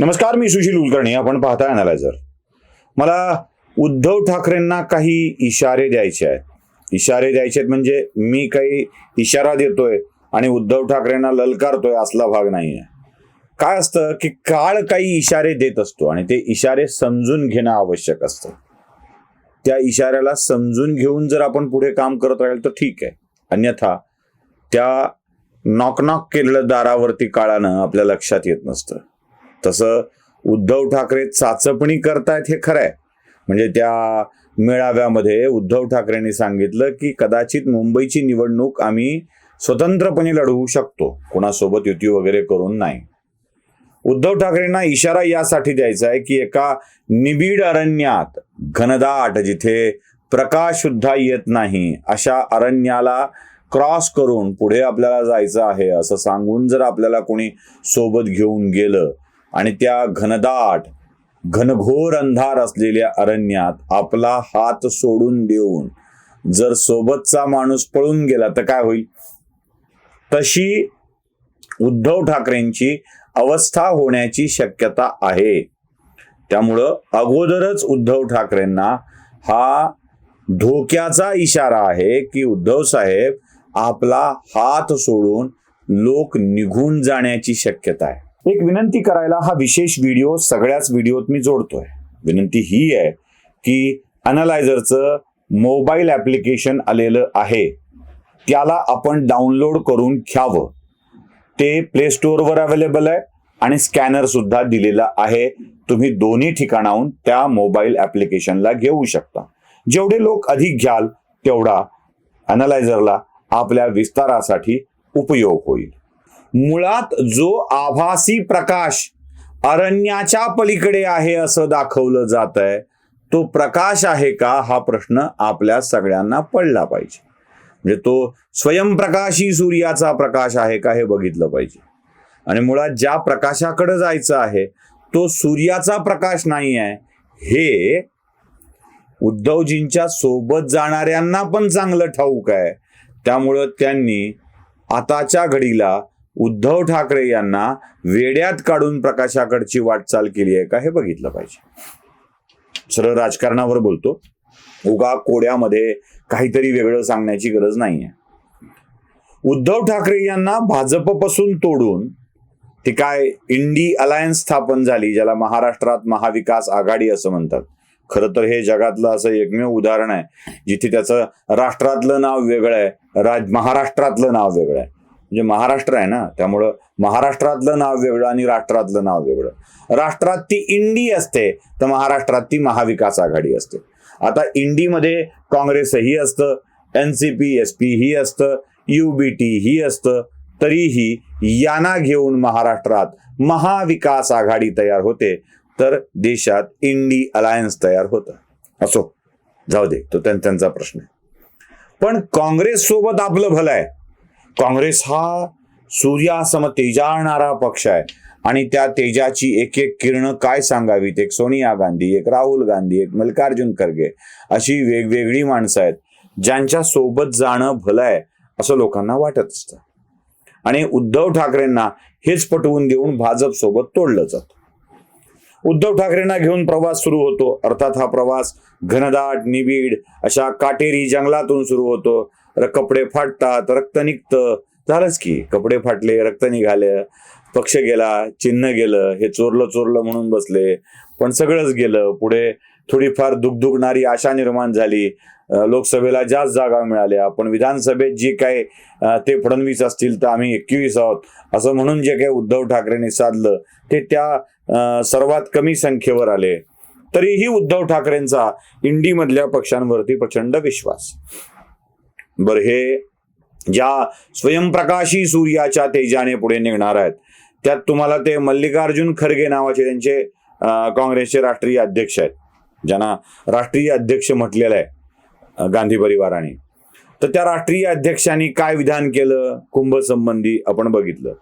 नमस्कार मी सुशील कुलकर्णी. आपण पाहता अनालायझर मला उद्धव ठाकरेंना काही इशारे द्यायचे आहेत. इशारे द्यायचे आहेत म्हणजे मी काही इशारा देतोय आणि उद्धव ठाकरेंना ललकारतोय असला भाग नाहीये. काय असतं की काळ काही इशारे देत असतो आणि ते इशारे समजून घेणं आवश्यक असतं. त्या इशाऱ्याला समजून घेऊन जर आपण पुढे काम करत राहील तर ठीक आहे. अन्यथा त्या नॉक नॉक केलेलं दारावरती काळानं आपल्या लक्षात येत नसतं. तसं उद्धव ठाकरे चाचपणी करतायत हे खरं आहे म्हणजे त्या मेळाव्यामध्ये उद्धव ठाकरेंनी सांगितलं की कदाचित मुंबईची निवडणूक आम्ही स्वतंत्रपणे लढवू शकतो. कोणासोबत युती वगैरे करून नाही. उद्धव ठाकरेंना इशारा यासाठी द्यायचा आहे की एका निबिड अरण्यात घनदाट जिथे प्रकाश सुद्धा येत नाही अशा अरण्याला क्रॉस करून पुढे आपल्याला जायचं आहे असं सांगून जर आपल्याला कोणी सोबत घेऊन गेलं आणि त्या घनदाट घनघोर अंधार असलेल्या अरण्यात आपला हात सोडून देऊन जर सोबतचा माणूस पळून गेला तर काय होईल? तशी उद्धव ठाकरेंची अवस्था होण्याची शक्यता आहे. त्यामुळं अगोदरच उद्धव ठाकरेंना हा धोक्याचा इशारा आहे की उद्धव साहेब आपला हात सोडून लोक निघून जाण्याची शक्यता आहे. एक विनंती करायला हा विशेष व्हिडिओ सगळ्याच व्हिडिओत मी जोडतोय. विनंती ही आहे की अनालायझरचं मोबाईल ॲप्लिकेशन आलेलं आहे. त्याला आपण डाउनलोड करून घ्यावं. ते प्ले स्टोअरवर अवेलेबल आहे आणि स्कॅनर सुद्धा दिलेला आहे. तुम्ही दोन्ही ठिकाणाहून त्या मोबाईल ॲप्लिकेशनला घेऊ शकता. जेवढे लोक अधिक घ्याल तेवढा अनालायझरला आपल्या विस्तारासाठी उपयोग होईल. मुळात जो आभासी प्रकाश अरण्याच्या पलीकडे आहे असं दाखवलं जात आहे तो प्रकाश आहे का? हा प्रश्न आपल्या सगळ्यांना पडला पाहिजे. म्हणजे तो स्वयंप्रकाशी सूर्याचा प्रकाश आहे का हे बघितलं पाहिजे. आणि मुळात ज्या प्रकाशाकडे जायचं आहे तो सूर्याचा प्रकाश नाही आहे हे उद्धवजींच्या सोबत जाणाऱ्यांना पण चांगलं ठाऊक आहे. त्यामुळं त्यांनी आताच्या घडीला उद्धव ठाकरे यांना वेड्यात काढून प्रकाशाकडची वाटचाल केली आहे का हे बघितलं पाहिजे. सरळ राजकारणावर बोलतो. उगा कोड्यामध्ये काहीतरी वेगळं सांगण्याची गरज नाहीये. उद्धव ठाकरे यांना भाजपपासून तोडून ती काय इंडी अलायन्स स्थापन झाली ज्याला महाराष्ट्रात महाविकास आघाडी असं म्हणतात. खरं तर हे जगातलं असं एकमेव उदाहरण आहे जिथे त्याचं राष्ट्रातलं नाव वेगळं आहे राज महाराष्ट्रातलं नाव वेगळं आहे. म्हणजे महाराष्ट्र आहे ना त्यामुळं महाराष्ट्रातलं नाव वेगळं आणि राष्ट्रातलं नाव वेगळं. राष्ट्रात ती इंडी असते तर महाराष्ट्रात ती महाविकास आघाडी असते. आता इंडीमध्ये काँग्रेसही असतं N C P S P ही असतं यू बी टी ही असतं तरीही यांना घेऊन महाराष्ट्रात महाविकास आघाडी तयार होते तर देशात इंडी अलायन्स तयार होतं. असो जाऊ दे तो त्यांचा प्रश्न आहे. पण काँग्रेस सोबत आपलं भलं आहे. काँग्रेस हा सूर्यासम तेजाळणारा पक्ष आहे. आणि त्या तेजाची एक एक किरण काय सांगावीत? एक सोनिया गांधी एक राहुल गांधी एक मल्लिकार्जुन खरगे अशी वेगवेगळी माणसं आहेत ज्यांच्या सोबत जाणं भलं आहे असं लोकांना वाटत असतं. आणि उद्धव ठाकरेंना हेच पटवून देऊन भाजप सोबत तोडलं जातं. उद्धव ठाकरेंना घेऊन प्रवास सुरू होतो. अर्थात हा प्रवास घनदाट निबिड अशा काटेरी जंगलातून सुरू होतो. कपडे फाटतात रक्त निघतं. झालंच की कपडे फाटले रक्त निघालं पक्ष गेला चिन्ह गेलं हे चोरलं चोरलं म्हणून बसले. पण सगळंच गेलं. पुढे थोडीफार दुखदुखणारी आशा निर्माण झाली. लोकसभेला जास्त जागा मिळाल्या. पण विधानसभेत जी काय ते फडणवीस असतील तर आम्ही एकवीस आहोत. असं म्हणून जे काही उद्धव ठाकरेंनी साधलं ते त्या सर्वात कमी संख्येवर आले. तरीही उद्धव ठाकरेंचा इंडीमधल्या पक्षांवरती प्रचंड विश्वास. बर हे ज्या स्वयंप्रकाशी सूर्याच्या तेजाने पुढे निघणार आहेत त्यात तुम्हाला ते मल्लिकार्जुन खरगे नावाचे त्यांचे काँग्रेसचे राष्ट्रीय अध्यक्ष आहेत ज्यांना राष्ट्रीय अध्यक्ष म्हटलेलं आहे गांधी परिवाराने. तर त्या राष्ट्रीय अध्यक्षांनी काय विधान केलं? कुंभ संबंधी आपण बघितलं.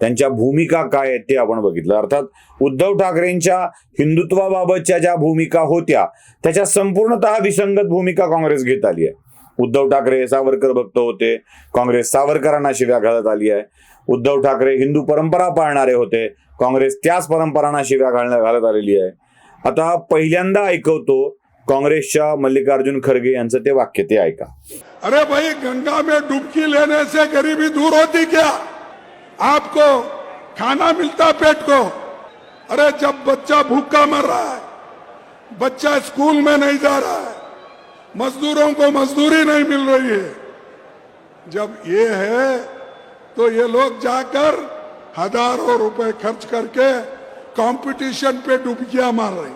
त्यांच्या भूमिका काय आहेत ते आपण बघितलं. अर्थात उद्धव ठाकरेंच्या हिंदुत्वाबाबतच्या ज्या भूमिका होत्या त्याच्या संपूर्णतः विसंगत भूमिका काँग्रेस घेत आली आहे. उद्धव ठाकरे सावरकर भक्त होते. काँग्रेस सावरकरांना शिव्या घालत आली आहे. उद्धव ठाकरे हिंदू परंपरा पाळणारे होते. काँग्रेस त्याच परंपरांना शिव्या घालण्या घालत आलेली आहे. आता पहिल्यांदा ऐकवतो काँग्रेसच्या मल्लिकार्जुन खरगे यांचं ते वाक्य ते ऐका. अरे भाई गंगा में डुबकी लेने से गरीबी दूर होती क्या? आपको खाना मिलता पेट को? अरे जब बच्चा भूखा मर रहा है बच्चा स्कूल में नहीं जा रहा है मजदूरों को मजदूरी नहीं मिल रही है। जब ये है तो ये लोग जाकर हजारों रुपए खर्च करके कंपटीशन पे डुबकियां मार रहे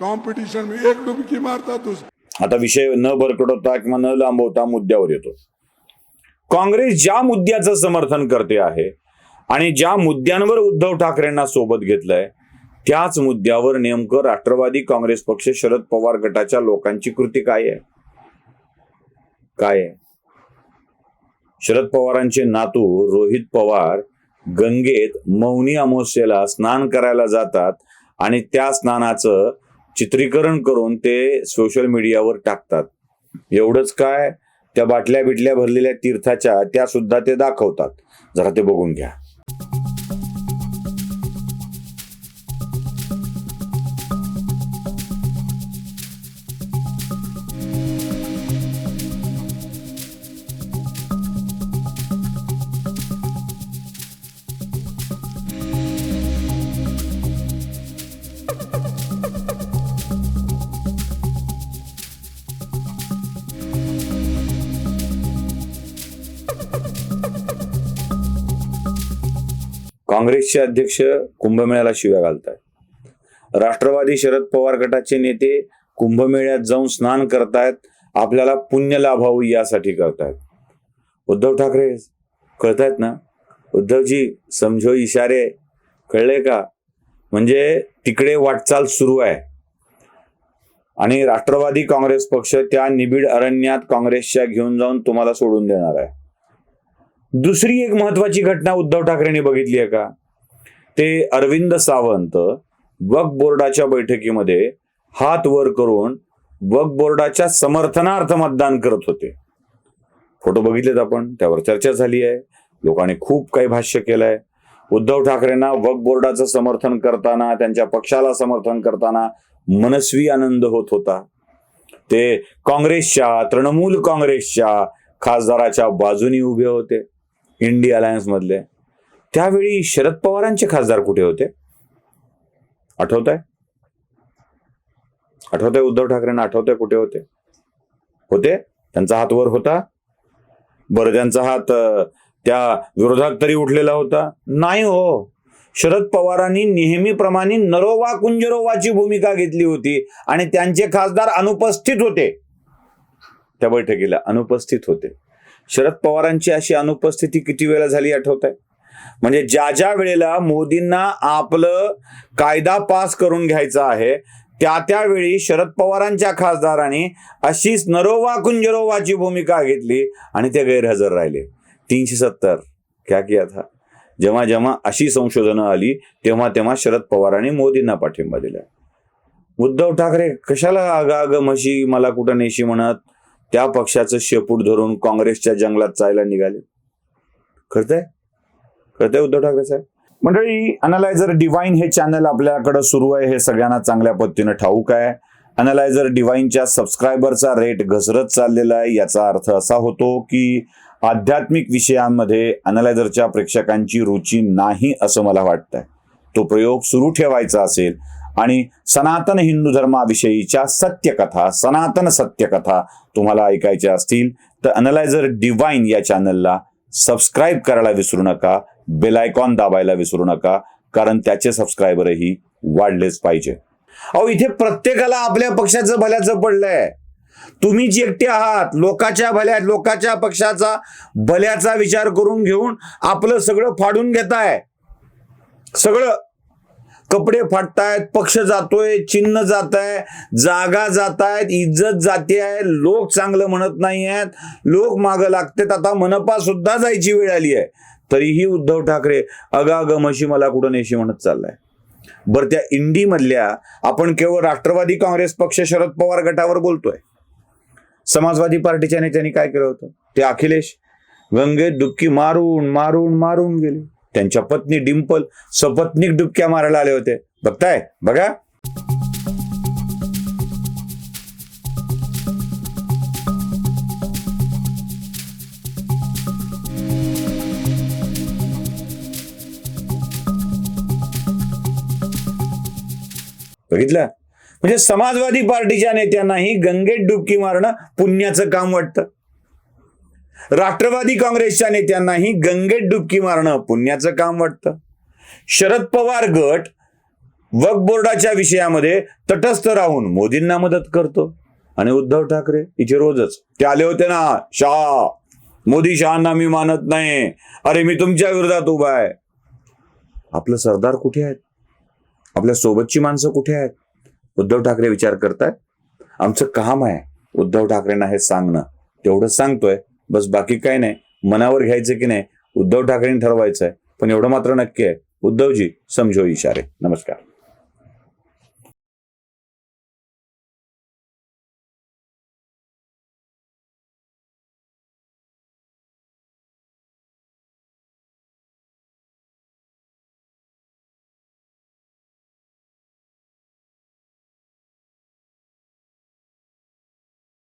कंपटीशन में एक डुबकी मारता दूसरा। आता विषय न भरकडवता किंवा न लांबवता मुद्द्यावर येतो. काँग्रेस ज्या मुद्द्याचं समर्थन करते आहे आणि ज्या मुद्द्यांवर उद्धव ठाकरेंना सोबत घेतलंय त्याच मुद्द्यावर नेमकं राष्ट्रवादी काँग्रेस पक्ष शरद पवार गटाच्या लोकांची कृती काय आहे? काय आहे? शरद पवारांचे नातू रोहित पवार गंगेत मौनी अमावस्येला स्नान करायला जातात आणि त्या स्नानाचं चित्रीकरण करून ते सोशल मीडियावर टाकतात. एवढंच काय? त्या बाटल्या बिटल्या भरलेल्या तीर्थाच्या त्या सुद्धा ते दाखवतात. जरा ते बघून घ्या. काँग्रेसचे अध्यक्ष कुंभमेळ्याला शिव्या घालतायत. राष्ट्रवादी शरद पवार गटाचे नेते कुंभमेळ्यात जाऊन स्नान करतायत आपल्याला पुण्य लाभावं यासाठी करतायत. उद्धव ठाकरे कळतायत ना? उद्धवजी समजो इशारे कळले का? म्हणजे तिकडे वाटचाल सुरू आहे. आणि राष्ट्रवादी काँग्रेस पक्ष त्या निबिड अरण्यात काँग्रेसच्या घेऊन जाऊन तुम्हाला सोडून देणार आहे. दुसरी एक महत्वाची घटना उद्धव ठाकरेंनी बघितली आहे का? ते अरविंद सावंत वक्फ बोर्डाच्या बैठकीमध्ये हात वर करून वक्फ बोर्डाच्या समर्थनार्थ मतदान करत होते. फोटो बघितलेत आपण त्यावर चर्चा झाली आहे. लोकांनी खूप काही भाष्य केलंय. उद्धव ठाकरेंना वक्फ बोर्डाचं समर्थन करताना त्यांच्या पक्षाला समर्थन करताना मनस्वी आनंद होत होता. ते काँग्रेसच्या तृणमूल काँग्रेसच्या खासदाराच्या बाजूनी उभे होते. इंडी अलायन्स मधले. त्यावेळी शरद पवारांचे खासदार कुठे होते? आठवत आहे आठवत आहे उद्धव ठाकरेंना आठवत आहे कुठे होते? होते? त्यांचा हात वर होता. बरं त्यांचा हात त्या विरोधात तरी उठलेला होता. नाही हो. शरद पवारांनी नेहमीप्रमाणे नरोवा कुंजरोवाची भूमिका घेतली होती आणि त्यांचे खासदार अनुपस्थित होते. त्या बैठकीला अनुपस्थित होते. शरद पवारांची अशी अनुपस्थिती किती वेळा झाली आठवत आहे म्हणजे ज्या ज्या वेळेला मोदींना आपलं कायदा पास करून घ्यायचा आहे त्या त्यावेळी शरद पवारांच्या खासदारांनी अशीच नरोवा कुंजरोवाची भूमिका घेतली आणि ते गैरहजर राहिले. तीनशे सत्तर. क्या किया था जेव्हा जेव्हा अशी संशोधनं आली तेव्हा तेव्हा शरद पवारांनी मोदींना पाठिंबा दिला. उद्धव ठाकरे कशाला आग आग म्हशी मला कुठं नेशी म्हणत? त्या पक्षाचं शेपूट धरून काँग्रेसच्या जंगलात जायला निघाले. कळतंय कळतंय उद्धव ठाकरे साहेब? मंडळी अनालायझर डिवाइन हे चॅनल आपल्याकडे सुरू आहे हे सगळ्यांना चांगल्या पद्धतीनं ठाऊक आहे. अनालायझर डिवाइनच्या सबस्क्रायबरचा रेट घसरत चाललेला आहे याचा अर्थ असा होतो की आध्यात्मिक विषयांमध्ये अनालायझरच्या प्रेक्षकांची रुची नाही असं मला वाटतंय. तो प्रयोग सुरू ठेवायचा असेल आणि सनातन हिंदू धर्माविषयीच्या सत्यकथा सनातन सत्यकथा तुम्हाला ऐकायच्या असतील तर अनलायझर डिवाईन या चॅनलला सबस्क्राईब करायला विसरू नका बेल आयकॉन दाबायला विसरू नका कारण त्याचे सबस्क्रायबरही वाढलेच पाहिजे. अहो इथे प्रत्येकाला आपल्या पक्षाचं भल्याचं पडलंय. तुम्हीच एकटे आहात लोकाच्या भल्या लोकाच्या पक्षाचा भल्याचा विचार करून घेऊन आपलं सगळं फाडून घेताय. सगळं कपडे फाटतायत पक्ष जातोय चिन्ह जात आहे जागा जात आहेत इज्जत जाते आहे लोक चांगलं म्हणत नाही आहेत लोक मागं लागतात. आता मनपा सुद्धा जायची वेळ आली आहे. तरीही उद्धव ठाकरे अगाग मशी मला कुठं नेशी म्हणत चाललाय. बरं त्या इंडी मधल्या आपण केवळ राष्ट्रवादी काँग्रेस पक्ष शरद पवार गटावर बोलतोय. समाजवादी पार्टीच्या नेत्यांनी काय केलं होतं? ते अखिलेश गंगेत डुबकी मारून मारून मारून गेले. त्यांच्या पत्नी डिंपल सपत्नीक डुबक्या मारायला आले होते. बघताय? बघा. बघितलं? म्हणजे समाजवादी पार्टीच्या नेत्यांनाही गंगेत डुबकी मारणं पुण्याचं काम वाटतं. राष्ट्रवादी काँग्रेसच्या नेत्यांनाही गंगेत डुबकी मारणं पुण्याचं काम वाटतं. शरद पवार गट वक्फ बोर्डाच्या विषयामध्ये तटस्थ राहून मोदींना मदत करतो. आणि उद्धव ठाकरे हिचे रोजच. ते आले होते ना शहा. मोदी शहांना मी मानत नाही. अरे मी तुमच्या विरोधात उभा आहे. आपलं सरदार कुठे आहेत? आपल्या सोबतची माणसं कुठे आहेत? उद्धव ठाकरे विचार करतायत. आमचं काम आहे उद्धव ठाकरेंना हे सांगणं. तेवढं सांगतोय. बस बाकी काही नाही. मनावर घ्यायचं की नाही उद्धव ठाकरेंनी ठरवायचं आहे. पण एवढं मात्र नक्की आहे. उद्धवजी समजो इशारे. नमस्कार.